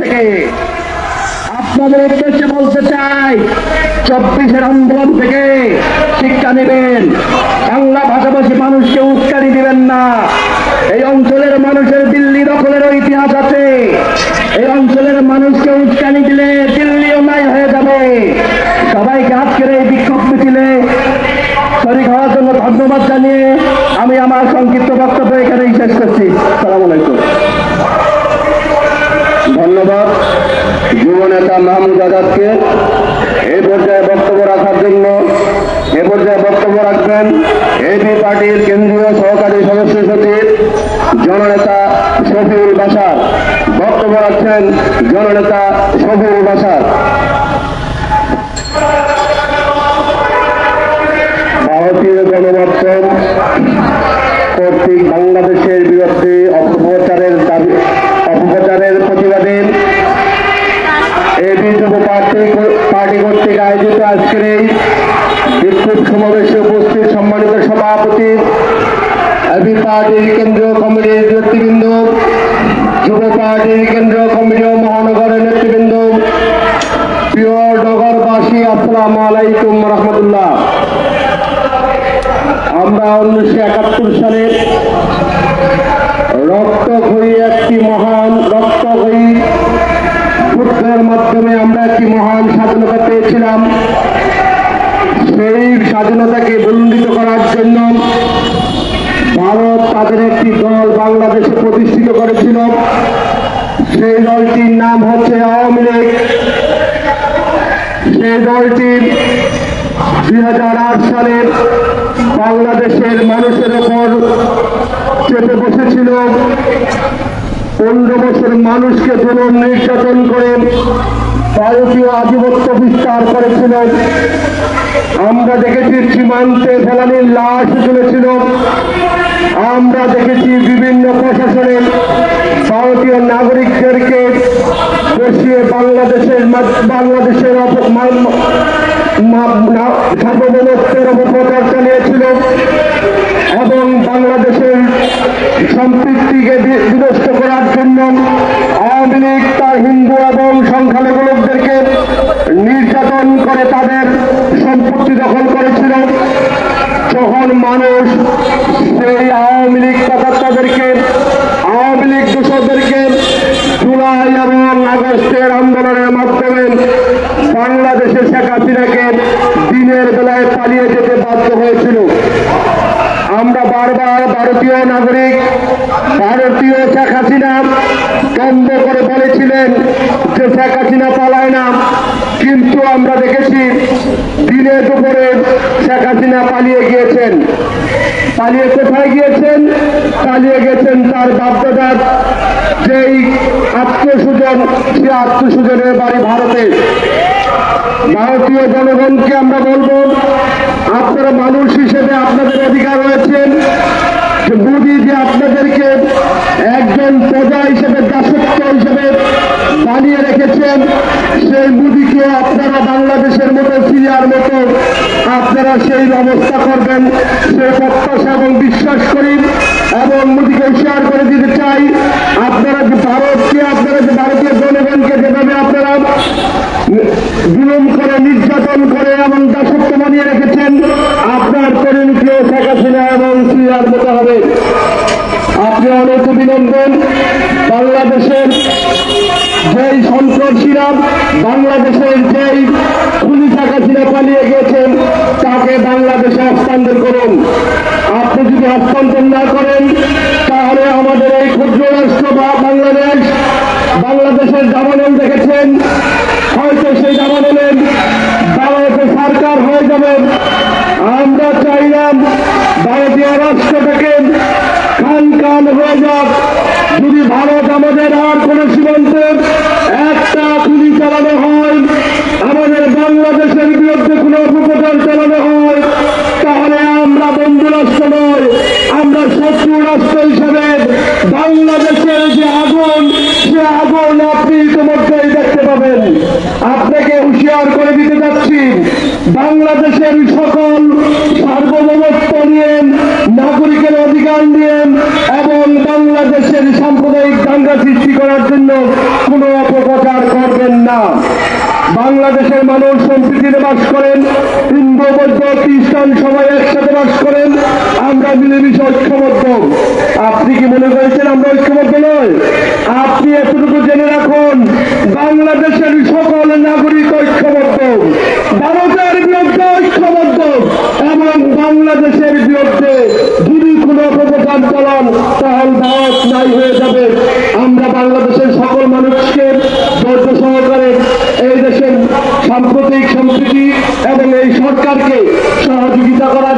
থেকে। আপনাদের উদ্দেশ্যে বলতে চাই, চব্বিশের আন্দোলন থেকে শিক্ষা নেবেন। বাংলা ভাষাভাষী মানুষকে উস্কানি দিবেন না। এই অঞ্চলের মানুষের দিল্লি দখলের ইতিহাস আছে। এই অঞ্চলের মানুষকে উস্কানি দিলে দিল্লিও নাই হয়ে যাবে। সবাইকে আজকের এই বিক্ষোভ মিছিলে শরীর হওয়ার জন্য ধন্যবাদ জানিয়ে আমি আমার সংক্ষিপ্ত বক্তব্য এখানেই শেষ করছি। নেতা মাহমুদ আজাদকে এই পর্যায়ে বক্তব্য রাখার জন্য এ পর্যায়ে বক্তব্য রাখবেন এবি পার্টির কেন্দ্রীয় সহকারী সদস্য সচিব জননেতা শফিউল বাসার বক্তব্য রাখছেন জননেতা শফিউল বাসার ভারতীয় গণমাধ্যম কর্তৃক কর্তৃক আয়োজিত আজকের এই বিক্ষোভ সমাবেশে উপস্থিত সম্মানিত সভাপতি, এবি পার্টির কেন্দ্রীয় কমিটির নেতৃবৃন্দ, যুব পার্টির কেন্দ্রীয় কমিটি ও মহানগরের নেতৃবৃন্দ, প্রিয় নগরবাসী, আসসালামু আলাইকুম রহমতুল্লাহ। আমরা উনিশশো একাত্তর সালে রক্তক্ষয়ী একটি মহান রক্ত যুদ্ধের মাধ্যমে আমরা একটি মহান স্বাধীনতা পেয়েছিলাম। সেই স্বাধীনতাকে বন্দিত করার জন্য ভারত তাদের একটি দল বাংলাদেশে প্রতিষ্ঠিত করেছিল। সেই দলটির নাম হচ্ছে আওয়ামী লীগ। সেই দলটি দুই সালের বাংলাদেশের মানুষের ওপর চেপে বসেছিল। পনেরো বছর মানুষকে জুলুম নির্যাতন করে ভারতীয় আধিপত্য বিস্তার করেছিল। আমরা দেখেছি সীমান্তে ফেলানির লাশ ঝুলেছিল আমরা দেখেছি বিভিন্ন প্রশাসনের ভারতীয় নাগরিকদেরকে বসিয়ে বাংলাদেশের বাংলাদেশের সার্বভৌমত্বের অপপ্রচার চালিয়েছিল এবং বাংলাদেশের সম্পৃক্তিকে বিনষ্ট করার জন্য আওয়ামী লীগ, তার হিন্দু এবং সংখ্যালঘু লোকদেরকে নির্যাতন করে তাদের সম্পত্তি দখল করেছিল। যখন মানুষ সেই আওয়ামী লীগ তাদেরকে, আওয়ামী লীগ দূষকদেরকে জুলাই এবং আগস্টের আন্দোলনের মাধ্যমে বাংলাদেশে শেখ হাসিনাকে দিনের বেলায় পালিয়ে আমরা ভারতীয় নাগরিক, ভারতীয় শেখ হাসিনা বন্ধ করে বলেছিলেন যে শেখ হাসিনা পালায় না। কিন্তু আমরা দেখেছি দিনে দুপুরে শেখ হাসিনা পালিয়ে গিয়েছেন। পালিয়ে কোথায় গিয়েছেন? পালিয়ে গেছেন তার বাপদাদার যেই আত্মীয়স্বজন, সে আত্মীয়স্বজনের বাড়ি ভারতে। ভারতীয় জনগণকে আমরা বলব, আপনারা মানুষ হিসেবে আপনাদের অধিকার রয়েছেন মোদী যে আপনাদেরকে একজন প্রজা হিসেবে, দাসত্ব হিসেবে বানিয়ে রেখেছেন, সেই মোদীকে আপনারা বাংলাদেশের মতো, সিরিয়ার মতো, আপনারা সেই ব্যবস্থা করবেন, সে প্রত্যাশা এবং বিশ্বাস করি এবং মোদীকে শেয়ার করে দিতে চাই। আপনারা যে ভারতকে আপনারা যে ভারতীয় জনগণকে যেভাবে আপনারা জুলুম করে, নির্যাতন করে এবং দাসত্ব বানিয়ে রেখেছেন, আপনার পরিণতিও শেখ হাসিনা এবং সিরিয়ার মতো হবে আপনি অনেক অভিনন্দন। বাংলাদেশের যেই সন্ত্রাসীরা বাংলাদেশের যেই শেখ হাসিনা পালিয়ে গেছেন তাকে বাংলাদেশে হস্তান্তর করুন। আপনি যদি হস্তান্তর না করেন, তাহলে আমাদের এই ক্ষুদ্র রাষ্ট্র বা বাংলাদেশ, বাংলাদেশের জামানল দেখেছেন। হয়তো সেই জামানলের ভারতের সরকার হয়ে যাবে। আমরা চাইলাম ভারতীয় রাষ্ট্রটাকে খান খান হয়ে যাক। যদি ভারত আমাদের আর কোন সীমান্তে একটা গুলি চালানো হয়, আমাদের বাংলাদেশের বিরুদ্ধে কোনো অপপ্রচার চালানো হয়, তাহলে আমরা বন্ধু রাষ্ট্র নয়, আমরা শত্রু রাষ্ট্র হিসেবে বাংলাদেশের যে আগুন, সে আগুন আপনি ইতিমধ্যেই দেখতে পাবেন। আপনাকে হুঁশিয়ার করে দিতে যাচ্ছি, বাংলাদেশের সকল সার্বভৌমত্ব নিয়ে নাগরিকের অধিকার নিয়ে এবং এবং বাংলাদেশের সাম্প্রদায়িক দাঙ্গা সৃষ্টি করার জন্য কোনো অপপ্রচার করবেন না। বাংলাদেশের মানুষ সম্প্রীতিতে বাস করেন হিন্দু বৌদ্ধ খ্রিস্টান সবাই একসাথে বাস করেন, আমরা মিলেমিশে ঐক্যবদ্ধ। আপনি কি মনে করেছেন আমরা ঐক্যবদ্ধ নয়? আপনি এতটুকু জেনে রাখুন, বাংলাদেশের সকল নাগরিক ঐক্যবদ্ধ ভারতের বিরুদ্ধে ঐক্যবদ্ধ এবং বাংলাদেশের বিরুদ্ধে যদি কোনো অপপ্রচার চালান তাহলে ভারত নাই হয়ে যাবে আমরা বাংলাদেশের সকল মানুষকে ধৈর্য সহকারে এই দেশের সাম্প্রতিক সম্প্রীতি এবং এই সরকারকে সহযোগিতা করার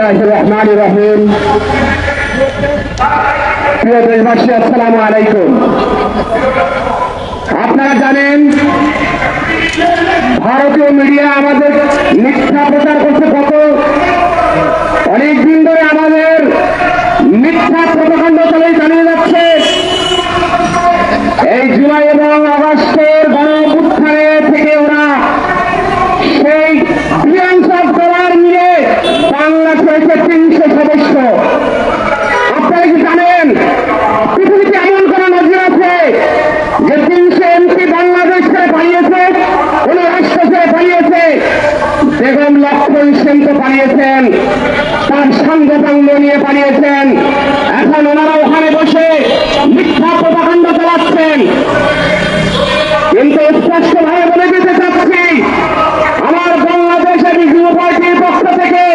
বিসমিল্লাহ রহমান রহিম প্রিয় দেশবাসী, আসসালামু আলাইকুম। আপনারা জানেন, ভারতীয় মিডিয়া আমাদের মিথ্যা প্রচার করছে কত? অনেকদিন ধরে আমাদের মিথ্যা প্রকাণ্ড চালিয়ে চালিয়ে যাচ্ছে। এই জুলাই এবং আগস্টের গণ উত্থানে থেকে ওরা সেই বিলিয়ন্স অফ ডলার নিয়ে বাংলা হয়েছে তিনশো সদস্য আপনারা কি জানেন পৃথিবীতে এমন কোন নজির আছে যে তিনশো এমপি বাংলাদেশ থেকে পালিয়েছে কোন রাষ্ট্র থেকে পালিয়েছে বেগম লক্ষ্মণ সেনকে পালিয়েছেন তার সঙ্গপাঙ্গ নিয়ে পালিয়েছেন এখন ওনারা ওখানে বসে মিথ্যা প্রকাণ্ড চালাচ্ছেন কিন্তু স্পষ্ট ভাবে বলে দিতে চাচ্ছি আমার বাংলাদেশের যুব পার্টির পক্ষ থেকে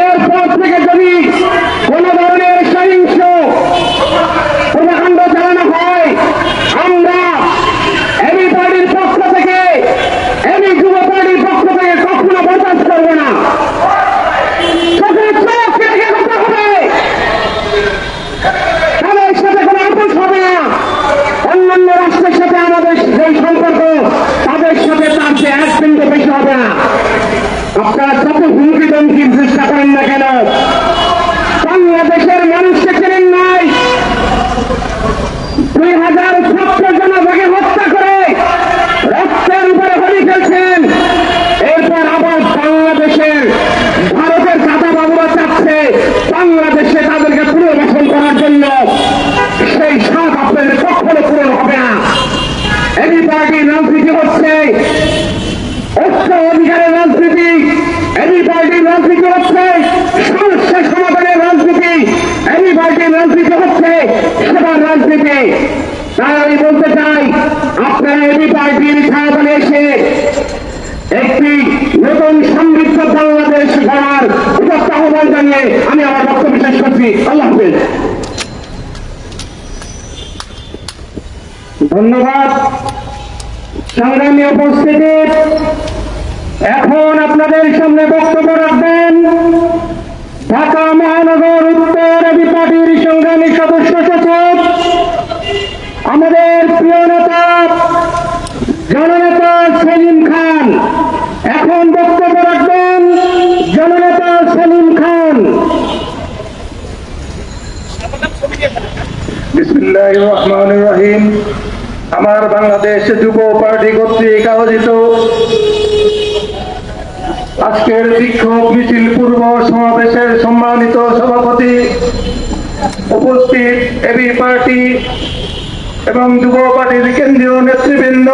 এরপর থেকে যদি কোন ধরনের সহিংস প্রকাণ্ড চালানো হয় আমরা এবি পার্টির পক্ষ থেকে এবি যুব পার্টির পক্ষ থেকে কখনো বরদাস্ত করব না চোখে চোখ রেখে কথা হবে তাদের আপোষ হবে। না অন্যান্য রাষ্ট্রের সাথে আমাদের যে সম্পর্ক, তাদের সাথে তার যে এক বিন্দু বেশি হবে। না আপনারা যত হুমকি দমকির চেষ্টা করেন না কেন, বাংলাদেশের মানুষকে চেনেন নাই। দুই হাজার রাজনীতি হচ্ছে সমস্যা সমাধানের রাজনীতি, এই পার্টির রাজনীতি হচ্ছে সেবার রাজনীতি। তাই আমি বলতে চাই, আপনারা এবি পার্টির ছায়াতলে এসে একটি নতুন সমৃদ্ধ বাংলাদেশ গড়ার উদাত্ত আহ্বান জানিয়ে আমি আমার বক্তব্য শেষ করছি। আল্লাহ হাফেজ। ধন্যবাদ। সংগ্রামী উপস্থিতি এখন আপনাদের সামনে বক্তব্য রাখবেন, ঢাকা মহানগর উত্তর এবি পার্টির সংগ্রামী সদস্য সচিব, আমাদের প্রিয় নেতা, জননেতা সেলিম খান। এখন বক্তব্য রাখবেন জননেতা সেলিম খান। আমার বাংলাদেশ যুব পার্টি কর্তৃক আয়োজিত আজকের বিক্ষোভ মিছিল পূর্ব সমাবেশের সম্মানিত সভাপতি উপস্থিত এবি পার্টি এবং যুব পার্টির কেন্দ্রীয় নেতৃবৃন্দ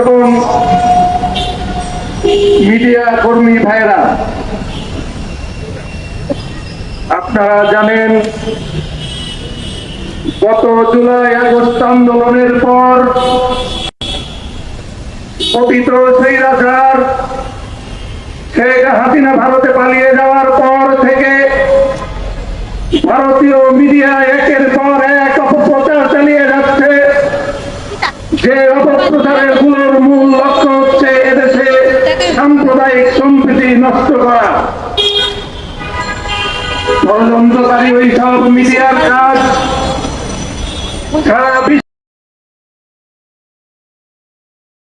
এবং মিডিয়া কর্মী ভাইরা আপনারা জানেন, গত জুলাই আগস্ট আন্দোলনের পর পতিত সেই রাজার শেখ হাসিনা ভারতে পালিয়ে যাওয়ার পর থেকে ভারতীয় মিডিয়া একের পর এক অপপ্রচার চালিয়ে যাচ্ছে। যে অপপ্রচারেরগুলোর মূল লক্ষ্য হচ্ছে এদেশে সাম্প্রদায়িক সম্প্রীতি নষ্ট করা। ষড়যন্ত্রকারী ওই সব মিডিয়ার কাজ সারা